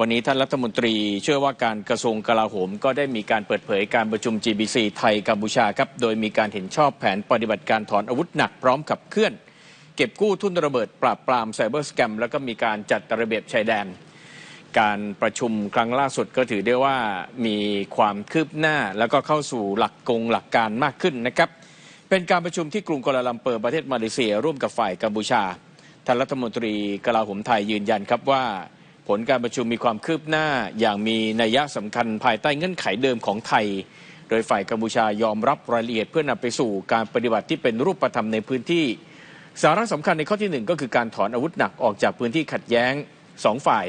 วันนี้ท่านรัฐมนตรีเชื่อว่าการกระทรวงกลาโหม ก็ได้มีการเปิดเผยการประชุม GBC ไทยกัมพูชาครับ โดยมีการเห็นชอบแผนปฏิบัติการถอนอาวุธหนักพร้อมขับเคลื่อน เก็บกู้ทุนระเบิดปราบปรามไซเบอร์สแกมแล้วก็มีการจัดระเบียบชายแดน การประชุมครั้งล่าสุดก็ถือได้ว่ามีความคืบหน้าแล้วก็เข้าสู่หลักกงหลักการมากขึ้นนะครับเป็นการประชุมที่กรุงกัวลาลัมเปอร์ประเทศมาเลเซีย ร่วมกับฝ่ายกัมพูชาท่านรัฐมนตรีกลาโหมไทยยืนยันครับว่า ผลการประชุมมีความคืบหน้าอย่างมีนัยยะสำคัญภายใต้เงื่อนไขเดิมของไทย โดยฝ่ายกัมพูชายอมรับรายละเอียดเพื่อนำไปสู่การปฏิบัติที่เป็นรูปธรรมในพื้นที่ สาระสำคัญในข้อที่หนึ่งก็คือการถอนอาวุธหนักออกจากพื้นที่ขัดแย้งสองฝ่าย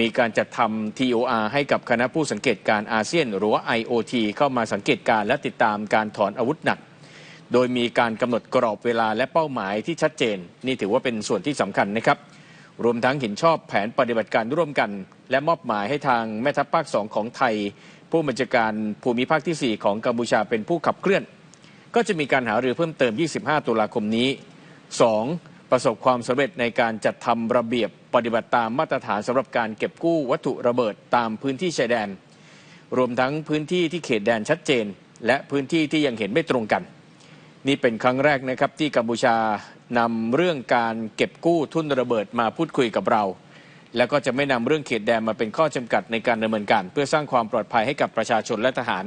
มีการจัดทำ TOR ให้กับคณะผู้สังเกตการอาเซียน หรือว่า IOT เข้ามาสังเกตการและติดตามการถอนอาวุธหนัก โดยมีการกำหนดกรอบเวลาและเป้าหมายที่ชัดเจน นี่ถือว่าเป็นส่วนที่สำคัญนะครับ รวมทั้งเห็นชอบแผนปฏิบัติการร่วมกัน และมอบหมายให้ทางแม่ทัพภาคสองของไทย ผู้บัญชาการภูมิภาคที่ 4 ของกัมพูชาเป็นผู้ขับเคลื่อน ก็จะมีการหารือเพิ่มเติม 25 ตุลาคมนี้ 2. ประสบความสำเร็จในการจัดทำระเบียบปฏิบัติตามมาตรฐานสำหรับการเก็บกู้วัตถุระเบิดตามพื้นที่ชายแดน รวมทั้งพื้นที่ที่เขตแดนชัดเจน และพื้นที่ที่ยังเห็นไม่ตรงกัน นี่เป็นครั้งแรกนะครับที่กัมพูชานำเรื่องการเก็บกู้ทุนระเบิดมาพูดคุยกับเรา แล้วก็จะไม่นำเรื่องเขตแดนมาเป็นข้อจำกัดในการดำเนินการ เพื่อสร้างความปลอดภัยให้กับประชาชนและทหาร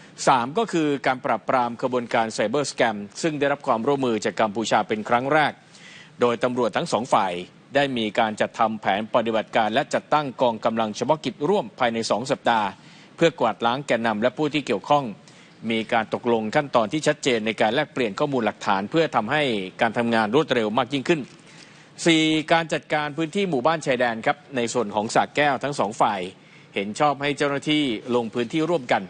3. ก็คือการปราบปรามขบวนการไซเบอร์สแกมซึ่งได้รับความร่วมมือจากกัมพูชาเป็นครั้งแรก โดยตำรวจทั้งสองฝ่ายได้มีการจัดทำแผนปฏิบัติการ และจัดตั้งกองกำลังเฉพาะกิจร่วมภายใน 2 สัปดาห์ เพื่อกวาดล้างแกนนำและผู้ที่เกี่ยวข้อง มีการตกลงขั้นตอนที่ชัดเจนในการแลกเปลี่ยนข้อมูลหลักฐาน เพื่อทำให้การทำงานรวดเร็วมากยิ่งขึ้น 4. การจัดการพื้นที่หมู่บ้านชายแดนครับในส่วนของสากแก้วทั้งสองฝ่าย เห็นชอบให้เจ้าหน้าที่ลงพื้นที่ร่วมกัน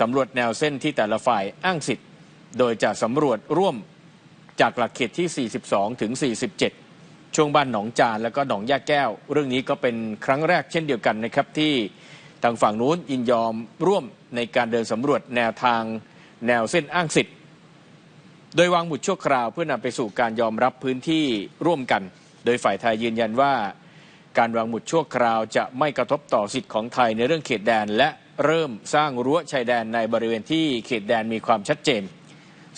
สำรวจแนวเส้นที่แต่ละฝ่ายอ้างสิทธิ์ โดยจะสำรวจร่วมจากหลักเขตที่ 42 ถึง 47 ช่วงบ้านหนองจานแล้วก็หนองยาแก้ว เรื่องนี้ก็เป็นครั้งแรกเช่นเดียวกันนะครับที่ ทางฝั่งนู้นยินยอมร่วมในการเดินสำรวจแนวทางแนวเส้นอ้างสิทธิ์ โดยวางหมุดชั่วคราวเพื่อนำไปสู่การยอมรับพื้นที่ร่วมกัน โดยฝ่ายไทยยืนยันว่า การวางหมุดชั่วคราวจะไม่กระทบต่อสิทธิ์ของไทยในเรื่องเขตแดน และเริ่มสร้างรั้วชายแดนในบริเวณที่เขตแดนมีความชัดเจน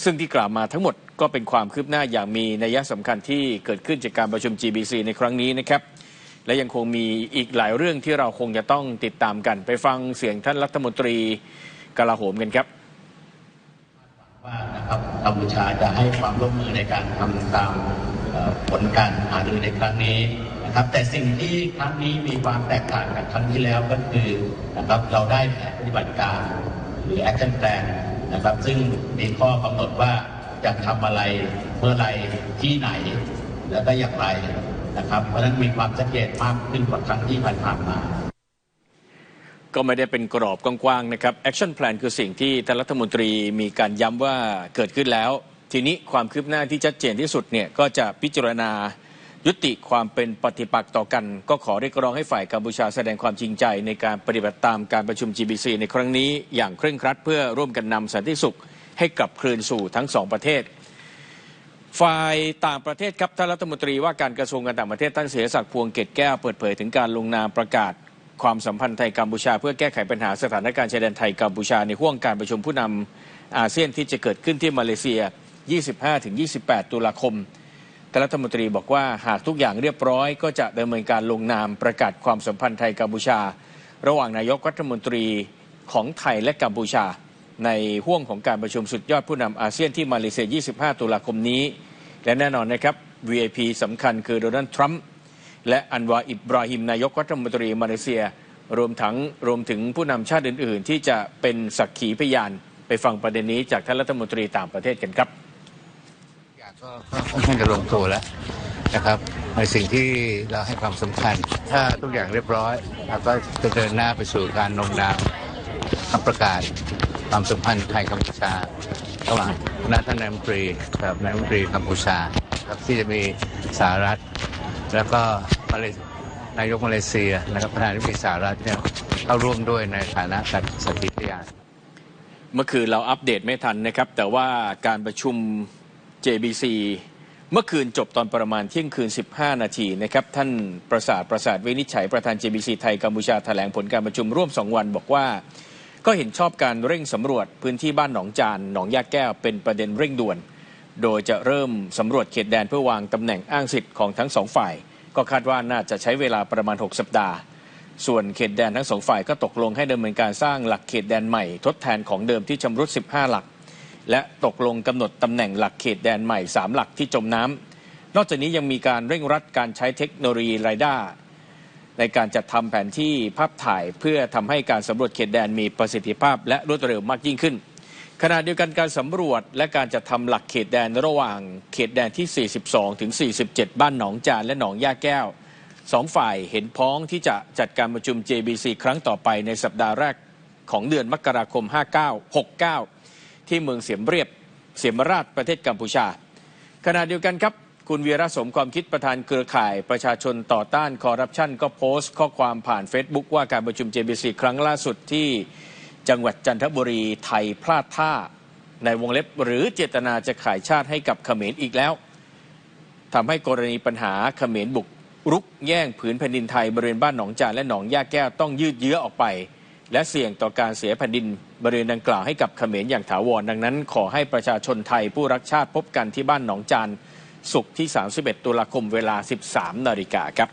ซึ่งที่กล่าวมาทั้งหมดก็เป็นความคืบหน้าอย่างมีนัยสำคัญที่เกิดขึ้นจากการประชุม GBC ในครั้งนี้นะครับ และยังคงมีอีกหลายเรื่องที่เราคงจะต้องติดตามกัน ไปฟังเสียงท่านรัฐมนตรีกลาโหมกันครับว่านะครับกัมพูชาจะให้ความร่วมมือในการทำตามผลการหารือในครั้งนี้นะครับ แต่สิ่งที่ครั้งนี้มีความแตกต่างจากครั้งที่แล้วก็คือนะครับเราได้แผนปฏิบัติการหรือ action plan นะครับ ซึ่งมีข้อกำหนดว่าจะทำอะไรเมื่อไรที่ไหน แล้วก็อย่างไร นะครับ เพราะฉะนั้นมีความชัดเจนมากขึ้นกว่าครั้งที่ผ่านๆมาก็ไม่ได้เป็นกรอบกว้างๆนะครับ Action Plan คือสิ่งที่ท่านรัฐมนตรีมีการย้ำว่าเกิดขึ้นแล้ว ทีนี้ความคืบหน้าที่ชัดเจนที่สุดเนี่ยก็จะพิจารณายุติความเป็นปฏิปักษ์ต่อกัน ก็ขอเรียกร้องให้ฝ่ายกัมพูชาแสดงความจริงใจ ในการปฏิบัติตามการประชุม GBC ในครั้งนี้อย่างเคร่งครัดเพื่อร่วมกันนำสันติสุขให้กลับคืนสู่ทั้งสองประเทศ ฝ่ายต่างประเทศครับท่านรัฐมนตรีว่าการกระทรวงการต่างประเทศท่านเสียศักดิ์พวงเกตแก้วเปิดเผยถึงการลงนามประกาศความสัมพันธ์ไทยกัมพูชา เพื่อแก้ไขปัญหาสถานการณ์ชายแดนไทยกัมพูชาในห่วงการประชุมผู้นำอาเซียนที่จะเกิดขึ้นที่มาเลเซีย 25-28 ตุลาคมท่านรัฐมนตรีบอกว่าหากทุกอย่างเรียบร้อย ก็จะดำเนินการลงนามประกาศความสัมพันธ์ไทยกัมพูชา ระหว่างนายกรัฐมนตรีของไทยและกัมพูชา ในห่วงของการประชุมสุดยอดผู้นำอาเซียนที่มาเลเซีย 25 ตุลาคมนี้ และแน่นอนนะครับ VIP สำคัญคือโดนัลด์ทรัมป์และอันวาอิบราฮิมนายกรัฐมนตรีมาเลเซีย รวมทั้งรวมถึงผู้นำชาติอื่น ๆ ที่จะเป็นสักขีพยานไปฟังประเด็นนี้จากท่านรัฐมนตรีต่างประเทศกันครับอยากก็ค่อนข้างจะลงตัวแล้วนะครับในสิ่งที่เราให้ความสำคัญ ถ้าทุกอย่างเรียบร้อยเราก็จะเดินหน้าไปสู่การลงนามคำประกาศ ความสัมพันธ์ไทยกัมพูชา ระหว่างคณะท่านนายมนตรีกับนายมนตรีกัมพูชาครับที่จะมีสหรัฐ แล้วก็มาเลนายกมาเลเซียนะครับประธานาธิบดีสหรัฐเนี่ยเข้าร่วมด้วยในฐานะสักขีพยานเมื่อคืนเราอัปเดตไม่ทันนะครับ แต่ว่าการประชุม JBC เมื่อคืนจบตอนประมาณเที่ยงคืน 15 นาทีนะครับ ท่านประสาทประสาทวินิจฉัยประธาน JBC ไทยกัมพูชาแถลงผลการประชุมร่วม 2 วันบอกว่า ก็เห็นชอบการเร่งสำรวจพื้นที่บ้านหนองจานหนองยาแก้วเป็นประเด็นเร่งด่วน โดยจะเริ่มสำรวจเขตแดนเพื่อวางตำแหน่งอ้างสิทธิ์ของทั้งสองฝ่าย ก็คาดว่าน่าจะใช้เวลาประมาณ 6 สัปดาห์ ส่วนเขตแดนทั้งสองฝ่ายก็ตกลงให้ดำเนินการสร้างหลักเขตแดนใหม่ ทดแทนของเดิมที่ชำรุด 15 หลัก และตกลงกำหนดตำแหน่งหลักเขตแดนใหม่ 3 หลักที่จมน้ำนอกจากนี้ยังมีการเร่งรัดการใช้เทคโนโลยีไรด้า ในการจัดทำแผนที่ภาพถ่ายเพื่อทำให้การสำรวจเขตแดนมีประสิทธิภาพและรวดเร็วมากยิ่งขึ้น ขณะเดียวกันการสำรวจและการจัดทำหลักเขตแดนระหว่างเขตแดนที่ 42 ถึง 47 บ้านหนองจานและหนองย่าแก้วสองฝ่ายเห็นพ้องที่จะจัดการประชุม JBC ครั้งต่อไปในสัปดาห์แรกของเดือนมกราคม 59 69 ที่เมืองเสียมเรียบเสียมราชประเทศกัมพูชาขณะเดียวกันครับ คุณวีระสมความคิดประธานเครือข่ายประชาชนต่อต้านคอร์รัปชันก็โพสต์ข้อความผ่าน Facebook ว่าการประชุม JBC ครั้งล่าสุดที่จังหวัดจันทบุรีไทยพลาดท่าในวงเล็บหรือเจตนาจะขายชาติให้กับเขมรอีกแล้วทำให้กรณีปัญหาเขมรบุกรุกแย่งผืนแผ่นดินไทยบริเวณบ้านหนองจานและหนองย่าแก้วต้องยืดเยื้อออกไป และเสี่ยงต่อการเสียแผ่นดินบริเวณดังกล่าวให้กับเขมรอย่างถาวรดังนั้น ขอให้ประชาชนไทยผู้รักชาติพบกันที่บ้านหนองจาน ศุกร์ที่ 31 ตุลาคมเวลา 13 นาฬิกาครับ